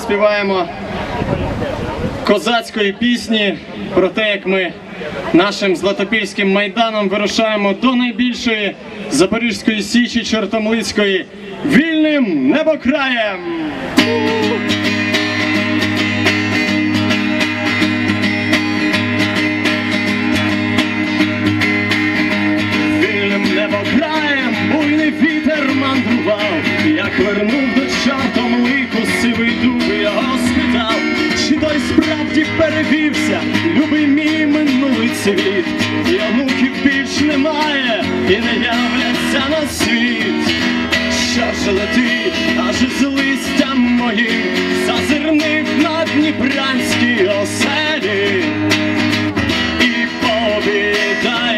заспіваємо козацької пісні про те, як ми нашим Златопільським майданом вирушаємо до найбільшої Запорізької січі Чортомлицької вільним небокраєм. Вільним небокраєм буйний вітер мандрував, як вернув до чортом перевівся, любий мій минулий цвіт, я муки більш немає, і не являться на світ. Що ж лети, аж з листям моїм зазирнив на дніпранській оселі. І повідай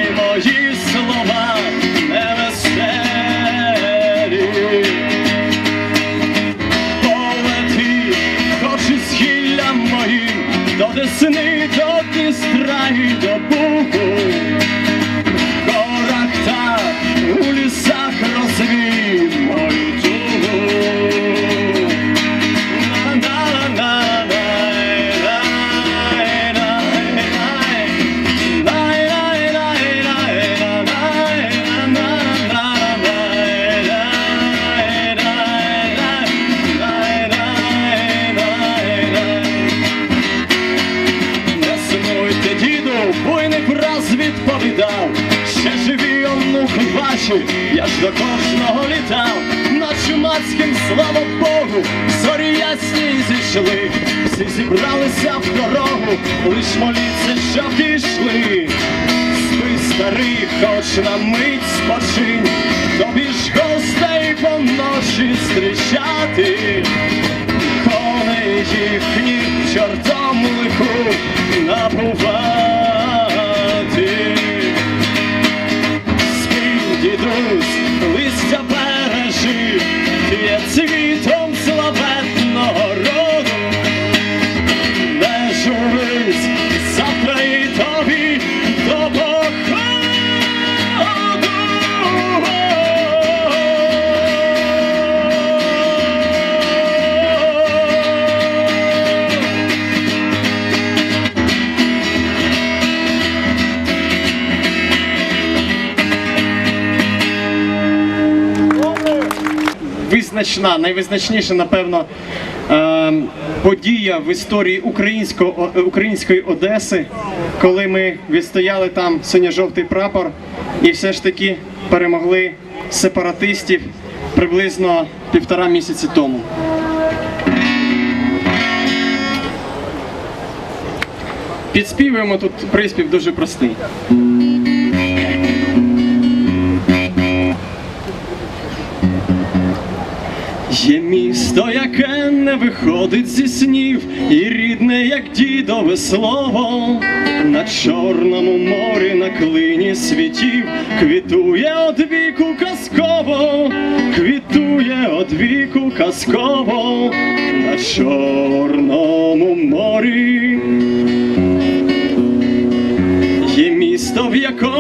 старий, хоч на мить спочинь, тобі ж гостей по ночі зустрічати коней їхніх чортом лиху набувати. Визначна, найвизначніша, напевно, е, подія в історії українського, української Одеси, коли ми відстояли там синьо-жовтий прапор і все ж таки перемогли сепаратистів приблизно півтора місяці тому. Підспівуємо тут приспів дуже простий. Є місто, яке не виходить зі снів, і рідне, як дідове слово. На чорному морі на клині світів квітує одвіку казково, квітує одвіку казково на чорному морі. Є місто, в якому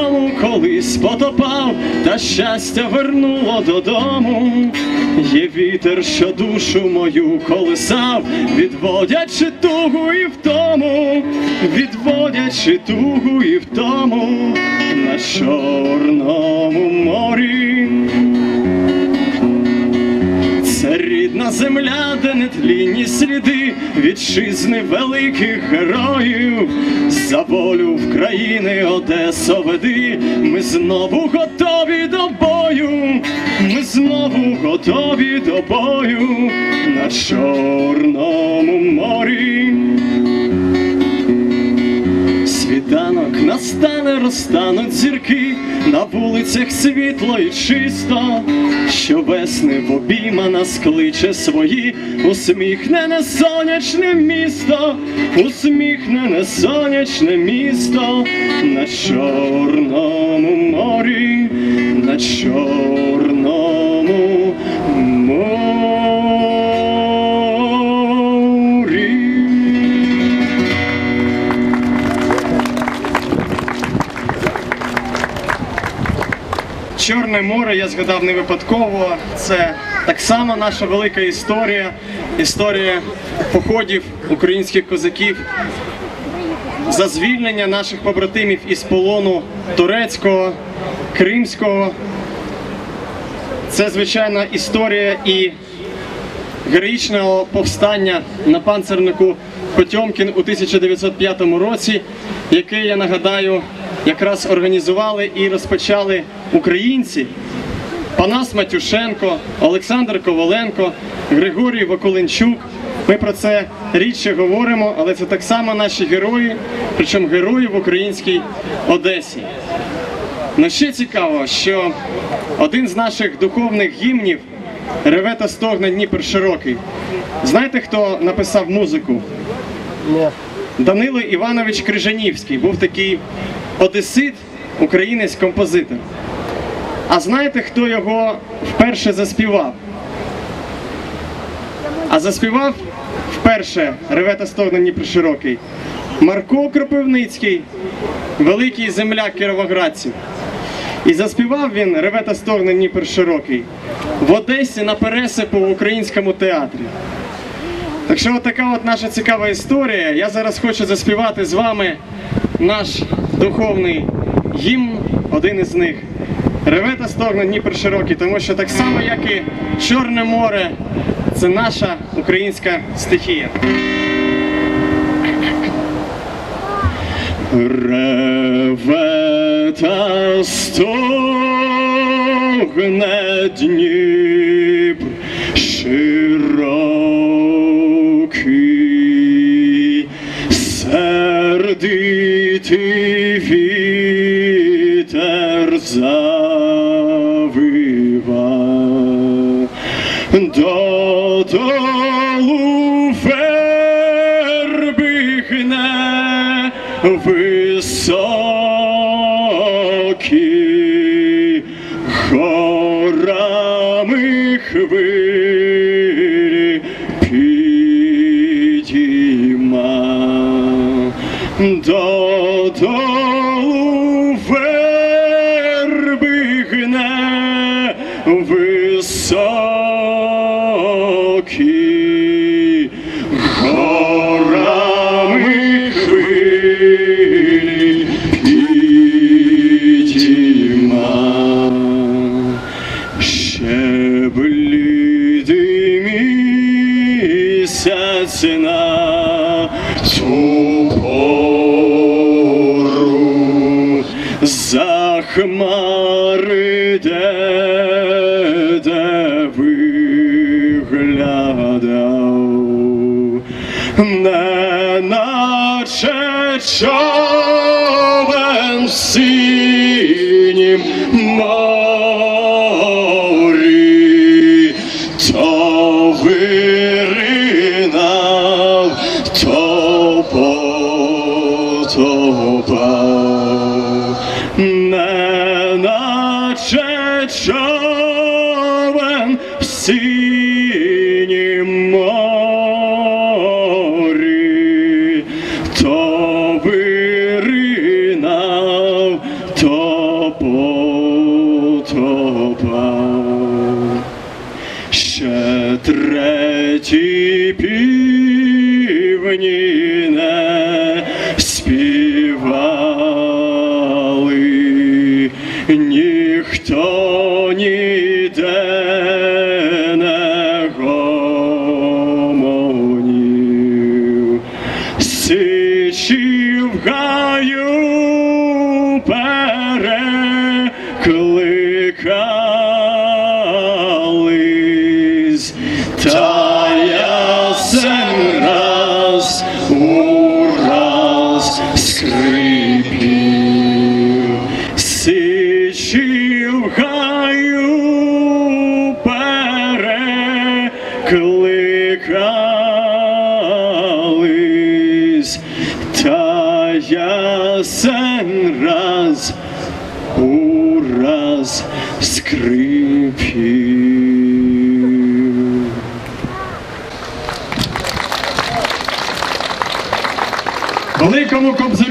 колись потопав, та щастя вернуло додому. Є вітер, що душу мою колисав, відводячи тугу і втому, відводячи тугу і втому на чорному морі. Це рідна земля, де нетлінні сліди вітчизни великих героїв. За волю в країни Одесо веди, ми знову готові до бою, ми знову готові до бою на Чорному морі. Світанок настане, розтануть зірки, на вулицях світло і чисто, що весни в обійма нас кличе свої, усміхнене сонячне місто, усміхнене сонячне місто на Чорному морі, на Чорному Море я згадав не випадково. Це так само наша велика історія. історія походів українських козаків за звільнення наших побратимів із полону турецького, кримського. Це звичайна історія і героїчного повстання на панцернику Потьомкін у 1905 році, яке, я нагадаю, якраз організували і розпочали українці. Панас Матюшенко, Олександр Коваленко, Григорій Вакуленчук. Ми про це рідше говоримо, але це так само наші герої, причому герої в українській Одесі. Ну ще цікаво, що один з наших духовних гімнів Реве та стогне Дніпр широкий. Знаєте, хто написав музику? Ні. Данило Іванович Крижанівський був такий одесит, українець композитор. А знаєте, хто його вперше заспівав? А заспівав вперше Реве та стогне. Марко Кропивницький, великий земляк кіровоградців. І заспівав він Реве та стогне широкий в Одесі на пересипу в українському театрі. Так що така от наша цікава історія. Я зараз хочу заспівати з вами наш духовний гімн, один із них. Реве та стогне Дніпр широкий, тому що так само, як і Чорне море, це наша українська стихія. Реве та стогне Дніпр широкий, сердитий вітер завива, хмари де, де виглядав, наче човен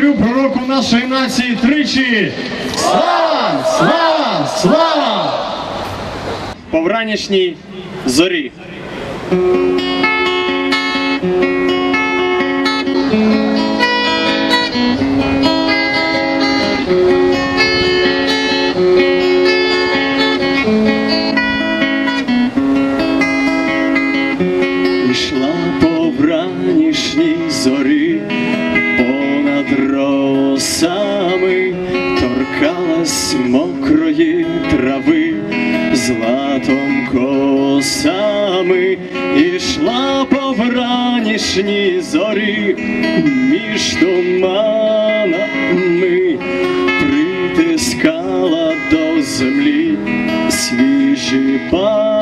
Кобзарю пророку нашої нації тричі. Слава! Слава! Слава! По вранішній зорі. З мокрої трави, златом косами ішла по вранішній зорі між туманами, притискала до землі свіжі пар.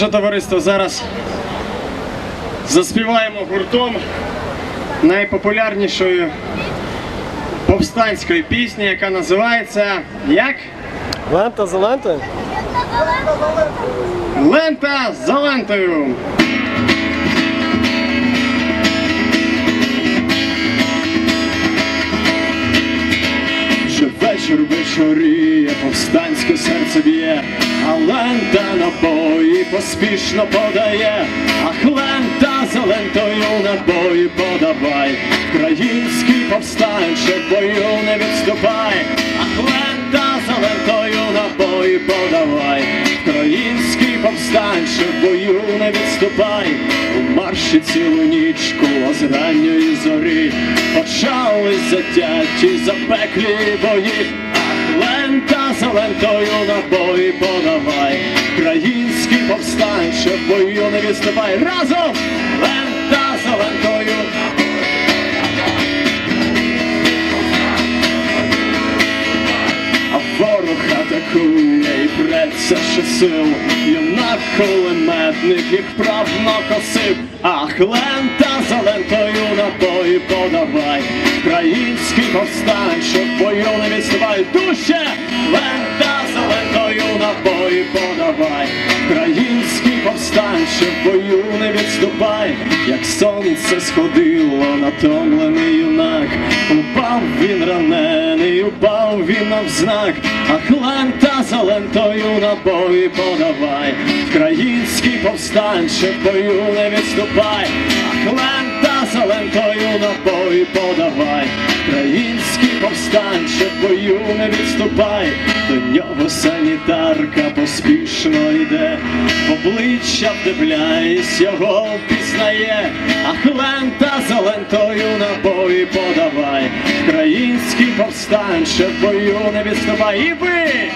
Наше товариство зараз заспіваємо гуртом найпопулярнішої повстанської пісні, яка називається як? Лента за лентою? Лента за лентою. Вже вечір вечоріє, повстанське серце б'є, а лента набої поспішно подає, ах лента за лентою набої подавай, Український повстанче в бою не відступай, ах лента за лентою набої подавай, Український повстанче в бою не відступай, у марші цілу нічку з ранньої зорі почались затяті запеклі бої. Ах, лента на бої подавай, Український повстанче в бою не відступай. Разом, лента за лентою. І ще сил, юнак кулеметник їх правно косив, ах лента за лентою набої подавай, український повстанче в бою не відступай, душе, лента за лентою набої подавай, український повстанче в бою не відступай, як сонце сходило натомлений юнак, він навзнак, знак, лента за лентою набої подавай, український повстанче в бою не відступай, ах лента за лентою набої подавай, український повстанче в бою не відступай, До нього санітарка поспішно йде, в обличчя вдивляєсь, його пізнає, ах лента за лентою набої подавай, Український повстанче в бою не відступай, і ви!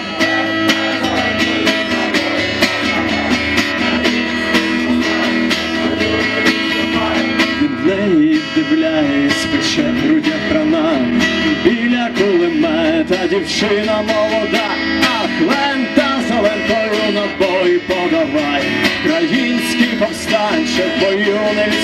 Від неї вдивляєсь, пече біля кулемета дівчина молода, ах, лента за лентою на бой подавай, Український повстанче в бою не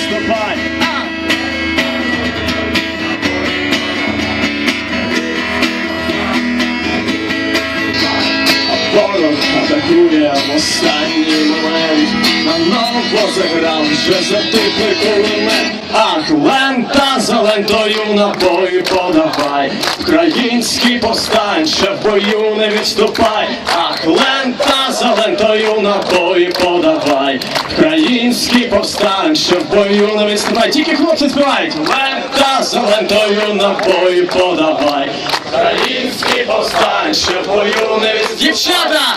атакує в останній момент, на ново заграв вже затихли кулемет. Ах, лента за лентою набої подавай, Український повстанче в бою не відступай, ах, лента за лентою на бої подавай, Український повстанче в бою не відступай. Тільки хлопці співають, лента за лентою набої подавай, Український повстанче в бою не відступай. Дівчата!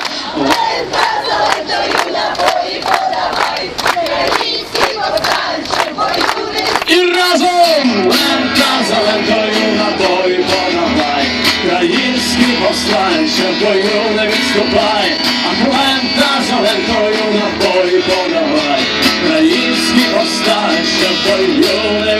І разом! Лента за лентою на бої подавай, Український повстанче в бою не відступай, а лента за лентою подавай, Український повстанче бою не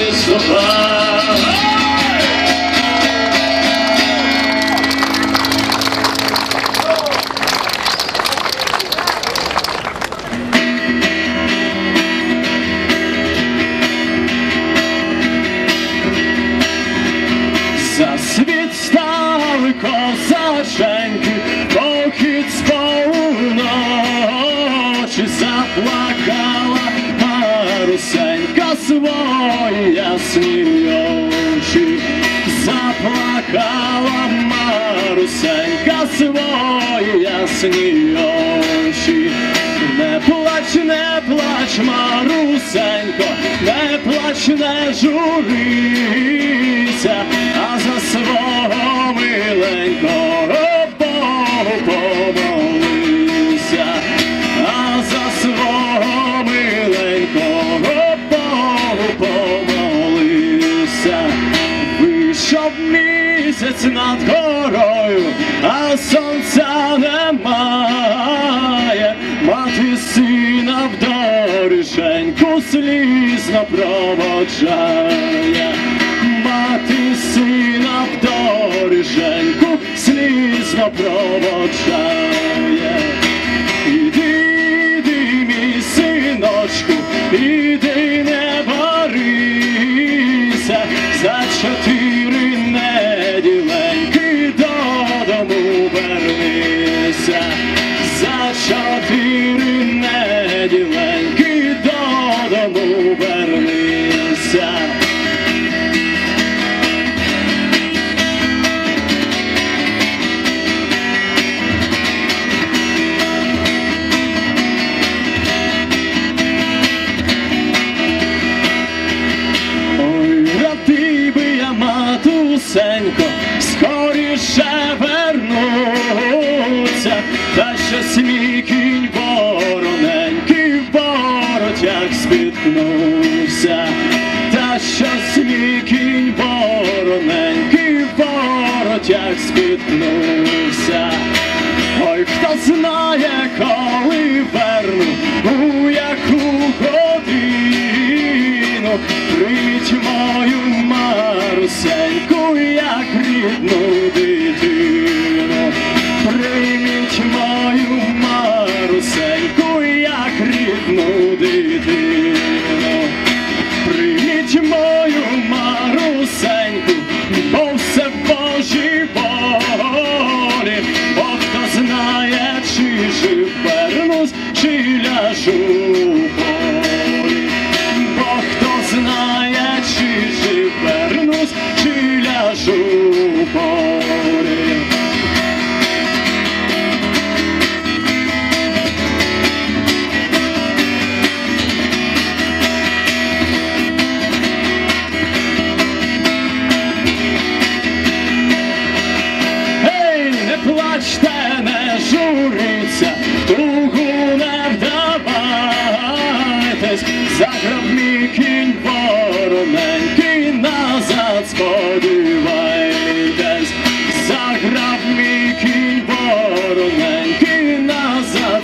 ясні. Не плач, не плач, Марусенько, не плач, не журися, а за свого миленького помолися, а за свого миленького Богу помолися. Вийшов місяць над горою, а сонця проводжає. Мати сина в доріженьку слізно проводжає.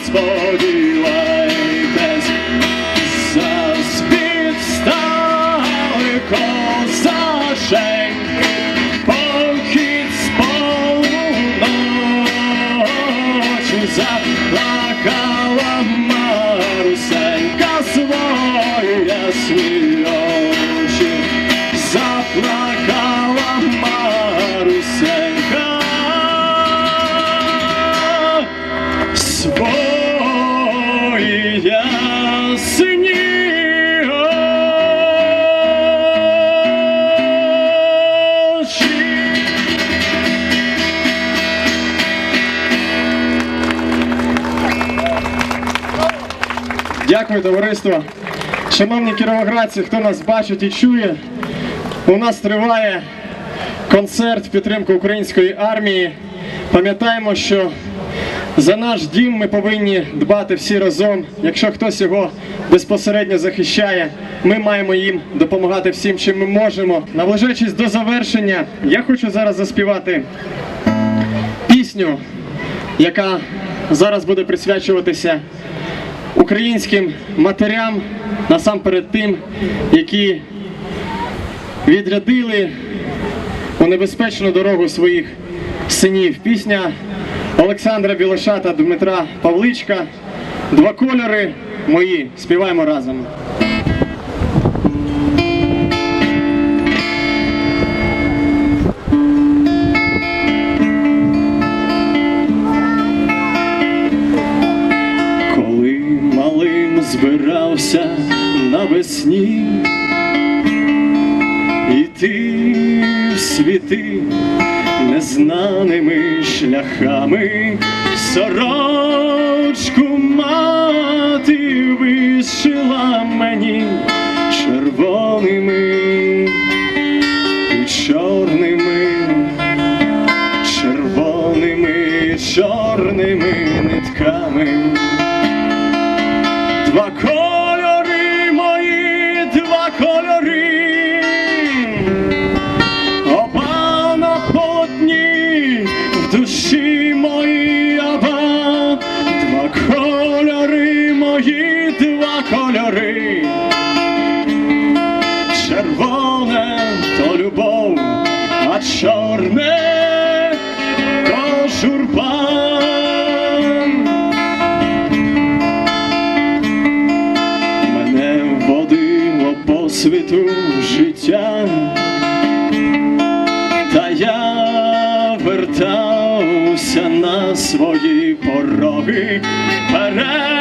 Назад Дякую, товариство. Шановні кіровоградці, хто нас бачить і чує, у нас триває концерт в підтримку української армії. Пам'ятаємо, що за наш дім ми повинні дбати всі разом. Якщо хтось його безпосередньо захищає, ми маємо їм допомагати всім, чим ми можемо. Наближаючись до завершення, я хочу зараз заспівати пісню, яка зараз буде присвячуватися українським матерям, насамперед тим, які відрядили у небезпечну дорогу своїх синів. Пісня Олександра Білоша та Дмитра Павличка. Два кольори мої. Співаємо разом. Збирався навесні, іти в світи незнаними шляхами, сорочку мати вишила мені червоними і чорними, червоними, чорними нитками. Водило життя, та я вертався на свої пороги, переплелись,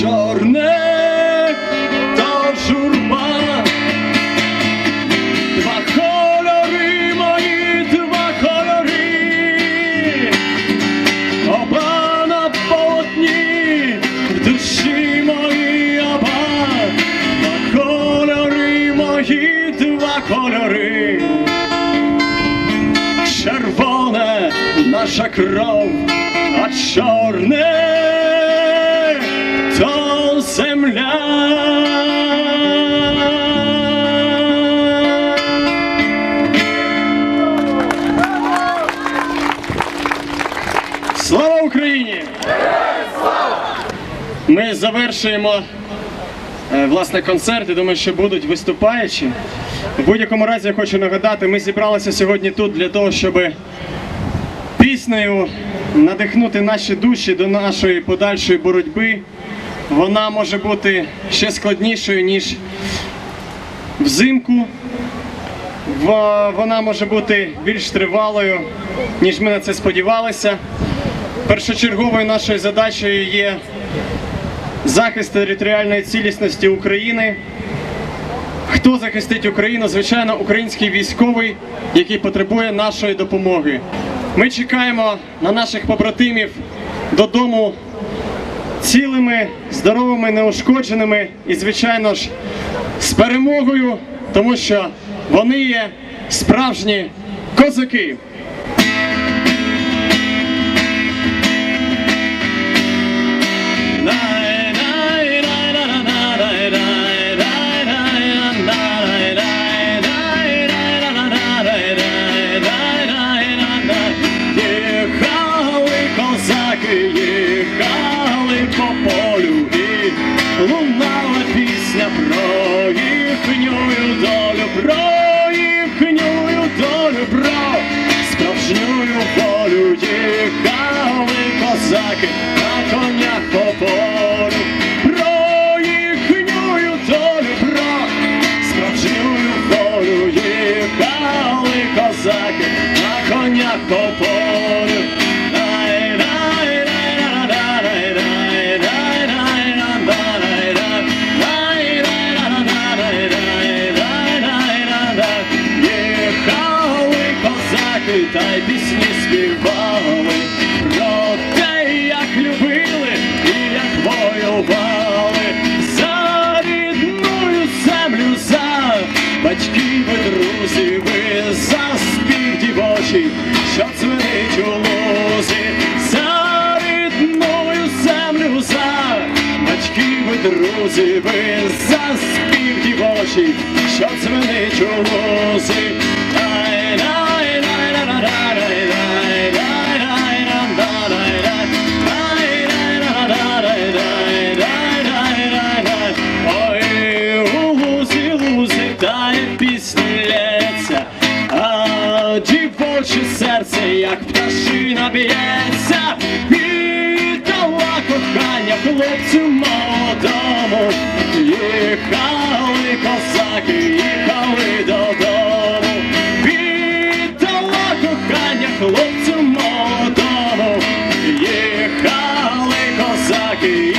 Чорне та журба, два кольори мої, два кольори, оба на полотні в душі мої, оба, два кольори мої, два кольори, червоне наша кров, а чорне. Завершуємо е, власне концерт. Я думаю, що будуть виступаючі. В будь-якому разі я хочу нагадати, ми зібралися сьогодні тут для того, щоб піснею надихнути наші душі до нашої подальшої боротьби. Вона може бути ще складнішою, ніж взимку. Вона може бути більш тривалою, ніж ми на це сподівалися. Першочерговою нашою задачею є захист територіальної цілісності України. Хто захистить Україну? Звичайно, український військовий, який потребує нашої допомоги. Ми чекаємо на наших побратимів додому цілими, здоровими, неушкодженими і, звичайно ж, з перемогою, тому що вони є справжні козаки. І за спів дівочий, що дзвенить у. Їхали додому, віддала кохання хлопцю молодому. Їхали козаки,